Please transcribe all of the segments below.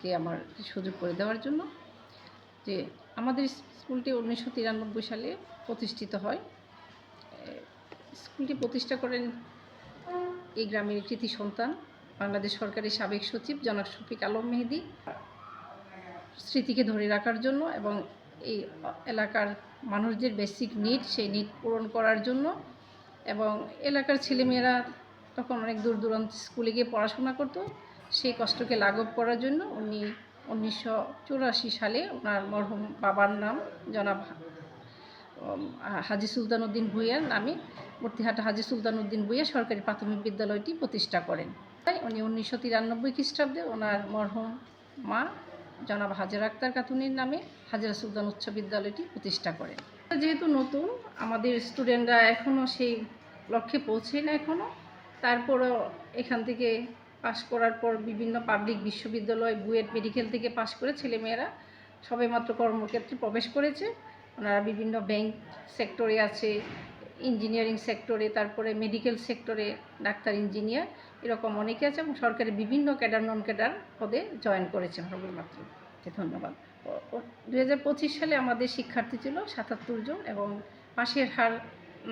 কে আমার সুযোগ করে দেওয়ার জন্য যে আমাদের স্কুলটি উনিশশো তিরানব্বই সালে প্রতিষ্ঠিত হয়। স্কুলটি প্রতিষ্ঠা করেন এই গ্রামের কৃতি সন্তান, বাংলাদেশ সরকারের সাবেক সচিব জনাব শফিক আলম মেহেদি। স্মৃতিকে ধরে রাখার জন্য এবং এই এলাকার মানুষদের বেসিক নিড সেই নিড পূরণ করার জন্য এবং এলাকার ছেলেমেয়েরা তখন অনেক দূর দূরান্ত স্কুলে গিয়ে পড়াশোনা করতো। সেই কষ্টকে লাঘব করার জন্য উনি উনিশশো চুরাশি সালে ওনার মরহুম বাবার নাম জনাব হাজি সুলতান উদ্দিন ভুইয়ার নামে মূর্তিহাটা হাজি সুলতান উদ্দিন ভুইয়া সরকারি প্রাথমিক বিদ্যালয়টি প্রতিষ্ঠা করেন। তাই উনি উনিশশো তিরানব্বই খ্রিস্টাব্দে ওনার মরহুম মা জনাব হাজার আক্তার খাতুনের নামে হাজারা সুলতান উচ্চ বিদ্যালয়টি প্রতিষ্ঠা করেন। যেহেতু নতুন, আমাদের স্টুডেন্টরা এখনও সেই লক্ষ্যে পৌঁছে না এখনও তারপরও এখান থেকে পাশ করার পর বিভিন্ন পাবলিক বিশ্ববিদ্যালয়, বুয়েট মেডিকেল থেকে পাশ করে ছেলেমেয়েরা সবেমাত্র কর্মক্ষেত্রে প্রবেশ করেছে। ওনারা বিভিন্ন ব্যাংক সেক্টরে আছে, ইঞ্জিনিয়ারিং সেক্টরে, তারপরে মেডিকেল সেক্টরে ডাক্তার, ইঞ্জিনিয়ার এরকম অনেকে আছে এবং সরকারি বিভিন্ন ক্যাডার, নন ক্যাডার পদে জয়েন করেছেন সবেমাত্র। ধন্যবাদ। দু হাজার পঁচিশ সালে আমাদের শিক্ষার্থী ছিল সাতাত্তর জন এবং পাশের হার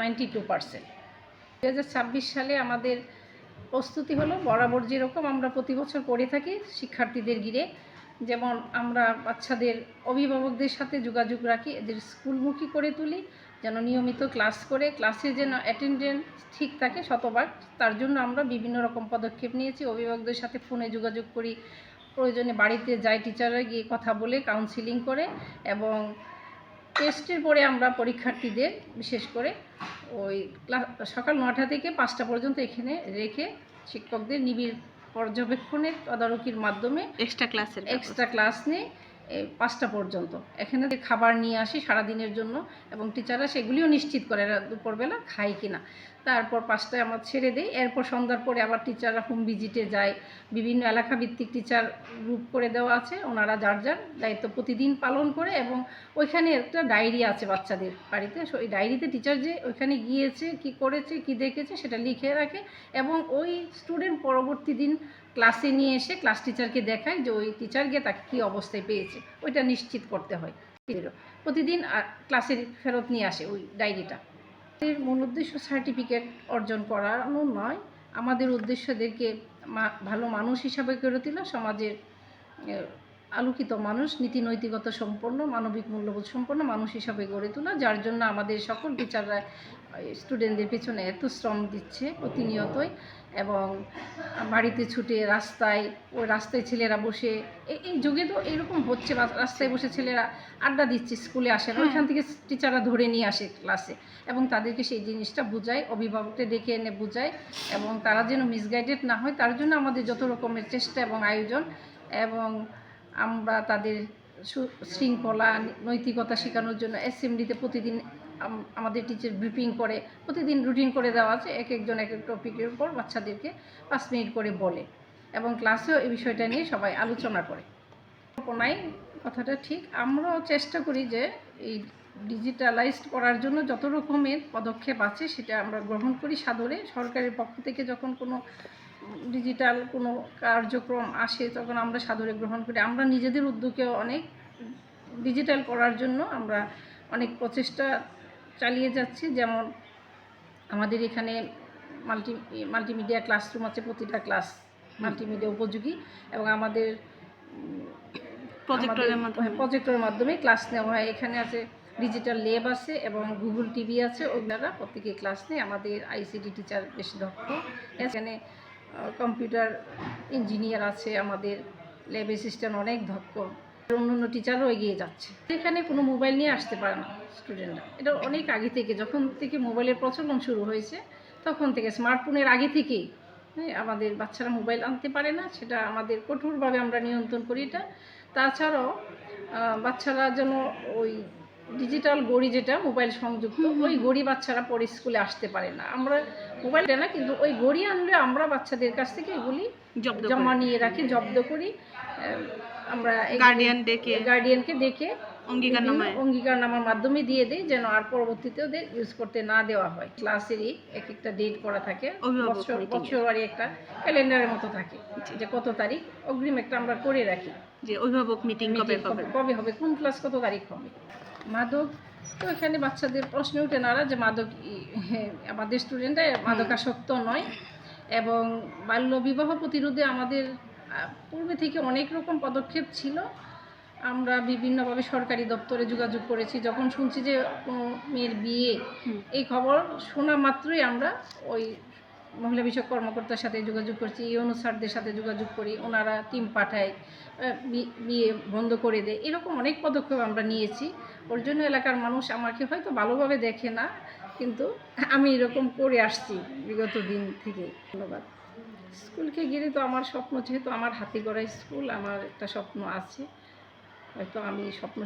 নাইনটি টু পার্সেন্ট। দু হাজার ছাব্বিশ সালে আমাদের প্রস্তুতি হলো বরাবর যেরকম আমরা প্রতি বছর করে থাকি শিক্ষার্থীদের ঘিরে। যেমন আমরা বাচ্চাদের অভিভাবকদের সাথে যোগাযোগ রাখি, এদের স্কুলমুখী করে তুলি, যেন নিয়মিত ক্লাস করে। ক্লাসে যেন অ্যাটেন্ডেন্স ঠিক থাকে শতভাগ, তার জন্য আমরা বিভিন্ন রকম পদক্ষেপ নিয়েছি। অভিভাবকদের সাথে ফোনে যোগাযোগ করি, প্রয়োজনে বাড়িতে যাই টিচাররা গিয়ে কথা বলে কাউন্সিলিং করে এবং টেস্টের পরে আমরা পরীক্ষার্থীদের, বিশেষ করে ওই ক্লাস সকাল নটা থেকে পাঁচটা পর্যন্ত এখানে রেখে শিক্ষকদের নিবিড় পর্যবেক্ষণের তদারকির মাধ্যমে এক্সট্রা ক্লাসের এক্সট্রা ক্লাস নিয়ে এই পাঁচটা পর্যন্ত। এখানে যে খাবার নিয়ে আসি সারাদিনের জন্য এবং টিচাররা সেগুলিও নিশ্চিত করে দুপুরবেলা খায় কিনা তারপর পাঁচটায় আমরা ছেড়ে দিই। এরপর সন্ধ্যার পরে আবার টিচাররা হোম ভিজিটে যায়। বিভিন্ন এলাকা ভিত্তিক টিচার গ্রুপ করে দেওয়া আছে। ওনারা যার যার দায়িত্ব প্রতিদিন পালন করে এবং ওইখানে একটা ডায়েরি আছে বাচ্চাদের বাড়িতে। ওই ডায়েরিতে টিচার যে ওইখানে গিয়েছে, কি করেছে, কি দেখেছে সেটা লিখে রাখে এবং ওই স্টুডেন্ট পরবর্তী দিন ক্লাসে নিয়ে এসে ক্লাস টিচারকে দেখায় যে ওই টিচার গিয়ে তাকে কী অবস্থায় পেয়েছে, ওইটা নিশ্চিত করতে হয়। প্রতিদিন আ- ক্লাসে ফেরত নিয়ে আসে ওই ডায়েরিটা। এর মূল উদ্দেশ্য সার্টিফিকেট অর্জন করানো নয়। আমাদের উদ্দেশ্য এদেরকে মা- ভালো মানুষ হিসাবে গড়ে তোলা, সমাজের আলোকিত মানুষ, নীতি নৈতিকতা সম্পন্ন, মানবিক মূল্যবোধ সম্পন্ন মানুষ হিসাবে গড়ে তোলা, যার জন্য আমাদের সকল টিচাররা স্টুডেন্টদের পেছনে এত শ্রম দিচ্ছে প্রতিনিয়তই। এবং বাড়িতে ছুটে রাস্তায় ওই রাস্তায় ছেলেরা বসে এই এই যুগে তো এরকম হচ্ছে বা রাস্তায় বসে ছেলেরা আড্ডা দিচ্ছে স্কুলে আসে না। ওইখান থেকে টিচাররা ধরে নিয়ে আসে ক্লাসে এবং তাদেরকে সেই জিনিসটা বুঝায় অভিভাবকদের ডেকে এনে বুঝায় এবং তারা যেন মিসগাইডেড না হয় তার জন্য আমাদের যত রকমের চেষ্টা এবং আয়োজন এবং আমরা তাদের শৃঙ্খলা নৈতিকতা শেখানোর জন্য অ্যাসেম্বলিতে প্রতিদিন আমাদের টিচার ব্রিফিং করে, প্রতিদিন রুটিন করে দেওয়া আছে, এক একজন এক এক টপিকের উপর বাচ্চাদেরকে পাঁচ মিনিট করে বলে এবং ক্লাসেও এই বিষয়টা নিয়ে সবাই আলোচনা করে। কল্পনায় কথাটা ঠিক, আমরাও চেষ্টা করি যে এই ডিজিটালাইজড করার জন্য যত রকমের পদক্ষেপ আছে সেটা আমরা গ্রহণ করি সাদরে। সরকারের পক্ষ থেকে যখন কোনো ডিজিটাল কোনো কার্যক্রম আসে তখন আমরা সাদরে গ্রহণ করি। আমরা নিজেদের উদ্যোগেও অনেক ডিজিটাল করার জন্য আমরা অনেক প্রচেষ্টা চালিয়ে যাচ্ছে। যেমন আমাদের এখানে মাল্টি মাল্টিমিডিয়া ক্লাসরুম আছে প্রতিটা ক্লাস মাল্টিমিডিয়া উপযোগী এবং আমাদের প্রজেক্টরের মাধ্যমে। প্রজেক্টরের মাধ্যমে ক্লাস নেওয়া হয়। এখানে আছে ডিজিটাল ল্যাব আছে এবং গুগল টিভি আছে। ওগুলারা প্রত্যেকে ক্লাস নেয়। আমাদের আইসিডি টিচার বেশ দক্ষ। এখানে কম্পিউটার ইঞ্জিনিয়ার আছে। আমাদের ল্যাব অ্যাসিস্ট্যান্ট অনেক দক্ষ। অন্য অন্য টিচারও এগিয়ে যাচ্ছে। এখানে কোনো মোবাইল নিয়ে আসতে পারে না স্টুডেন্টরা এটা অনেক আগে থেকে, যখন থেকে মোবাইলের প্রচলন শুরু হয়েছে, তখন থেকে স্মার্টফোনের আগে থেকেই হ্যাঁ আমাদের বাচ্চারা মোবাইল আনতে পারে না, সেটা আমাদের কঠোরভাবে আমরা নিয়ন্ত্রণ করি এটা। তাছাড়াও বাচ্চারা যেন ওই ডিজিটাল গড়ি যেটা মোবাইল সংযুক্ত ওই গড়ি বাচ্চারা পরে স্কুলে আসতে পারে না। আমরা মোবাইল দেয় না কিন্তু ওই গড়ি আনলে আমরা বাচ্চাদের কাছ থেকে এগুলি জমা নিয়ে রাখি জব্দ করি। আমরা গার্ডিয়ান ডেকে। গার্ডিয়ানকে ডেকে অঙ্গীকারনামায়। বিভিন্ন অঙ্গীকারনামার মাধ্যমে দিয়ে দেয় যেন আর পরবর্তীতে ওদের ইউজ করতে না দেওয়া হয়। ক্লাসেরই এক একটা ডেট করা থাকে। বছর বছরবারই একটা ক্যালেন্ডারের মতো থাকে যে কত তারিখ অগ্রিম একটা আমরা করে রাখি। যে অভিভাবক মিটিং কবে কবে কবে? হবে? কোন ক্লাস কত তারিখ হবে? মাদক তো এখানে বাচ্চাদের প্রশ্ন উঠে না যে মাদক হ্যাঁ, আমাদের স্টুডেন্টরা মাদকাসক্ত নয়। এবং বাল্য বিবাহ প্রতিরোধে আমাদের পূর্বে থেকে অনেক রকম পদক্ষেপ ছিল। আমরা বিভিন্নভাবে সরকারি দপ্তরে যোগাযোগ করেছি যখন শুনছি যে কোনো মেয়ের বিয়ে এই খবর শোনা মাত্রই আমরা ওই মহিলা বিষয়ক কর্মকর্তার সাথে যোগাযোগ করছি ইউনো স্যারদের সাথে যোগাযোগ করি, ওনারা টিম পাঠায় বিয়ে বন্ধ করে দেয়, এরকম অনেক পদক্ষেপ আমরা নিয়েছি। ওর জন্য এলাকার মানুষ আমাকে হয়তো ভালোভাবে দেখে না, কিন্তু আমি এরকম করে আসছি বিগত দিন থেকে। ধন্যবাদ। স্কুলকে ঘিরে তো আমার স্বপ্ন, যেহেতু আমার হাতে গড়া স্কুল, আমার একটা স্বপ্ন আছে। হয়তো আমি স্বপ্ন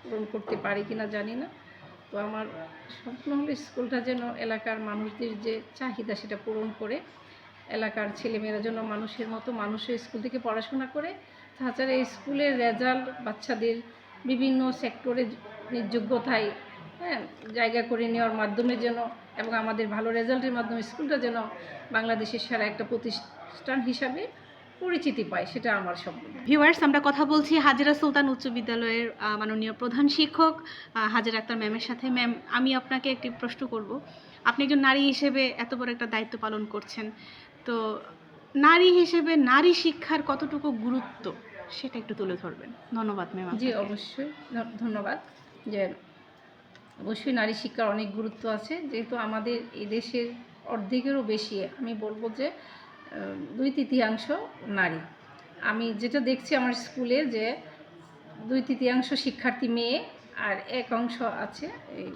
পূরণ করতে পারি কি না জানি না। আমার স্বপ্ন হলো স্কুলটা যেন এলাকার মানুষদের যে চাহিদা সেটা পূরণ করে, এলাকার ছেলেমেয়েরা যেন মানুষের মতো মানুষের স্কুল থেকে পড়াশোনা করে। তাছাড়া এই স্কুলের রেজাল্ট বাচ্চাদের বিভিন্ন সেক্টরে যোগ্যতায় হ্যাঁ জায়গা করে নেওয়ার মাধ্যমে যেন এবং আমাদের ভালো রেজাল্টের মাধ্যমে স্কুলটা যেন বাংলাদেশের সেরা একটা প্রতিষ্ঠান হিসাবে পরিচিতি পায় সেটা আমার স্বপ্ন ভিউয়ার্স আমরা কথা বলছি হাজিরা সুলতান উচ্চ বিদ্যালয়ের মাননীয় প্রধান শিক্ষক হাজিরা আক্তার ম্যামের সাথে। ম্যাম আমি আপনাকে একটি প্রশ্ন করব। আপনি একজন নারী হিসেবে এত বড় একটা দায়িত্ব পালন করছেন। তো নারী হিসেবে নারী শিক্ষার কতটুকু গুরুত্ব সেটা একটু তুলে ধরবেন। ধন্যবাদ ম্যাম জি অবশ্যই। ধন্যবাদ। যে অবশ্যই নারী শিক্ষার অনেক গুরুত্ব আছে। যেহেতু আমাদের এই দেশের অর্ধেকেরও বেশি আমি বলব যে দুই তৃতীয়াংশ নারী। আমি যেটা দেখছি আমার স্কুলে যে দুই তৃতীয়াংশ শিক্ষার্থী মেয়ে আর এক অংশ আছে এই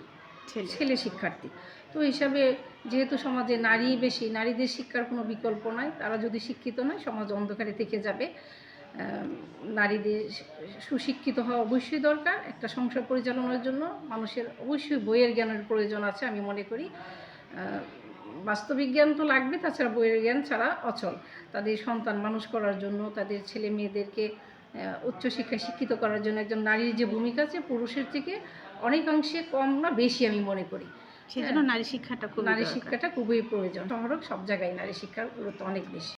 ছেলে। শিক্ষার্থী। তো হিসাবে যেহেতু সমাজে নারী বেশি নারীদের শিক্ষার কোনো বিকল্প নাই তারা যদি শিক্ষিত নয় সমাজ অন্ধকারে থেকে যাবে। নারীদের সুশিক্ষিত হওয়া অবশ্যই দরকার। একটা সংসার পরিচালনার জন্য মানুষের অবশ্যই বইয়ের জ্ঞানের প্রয়োজন আছে আমি মনে করি। বাস্তবিক জ্ঞান তো লাগবে তাছাড়া বইয়ের জ্ঞান ছাড়া অচল। তাদের সন্তান মানুষ করার জন্য তাদের ছেলে মেয়েদেরকে উচ্চশিক্ষায় শিক্ষিত করার জন্য একজন নারীর যে ভূমিকা আছে পুরুষের থেকে অনেকাংশে কম না বেশি আমি মনে করি। সেজন্য নারী শিক্ষাটা নারী শিক্ষাটা খুবই প্রয়োজন। সব জায়গায় নারী শিক্ষার গুরুত্ব অনেক বেশি।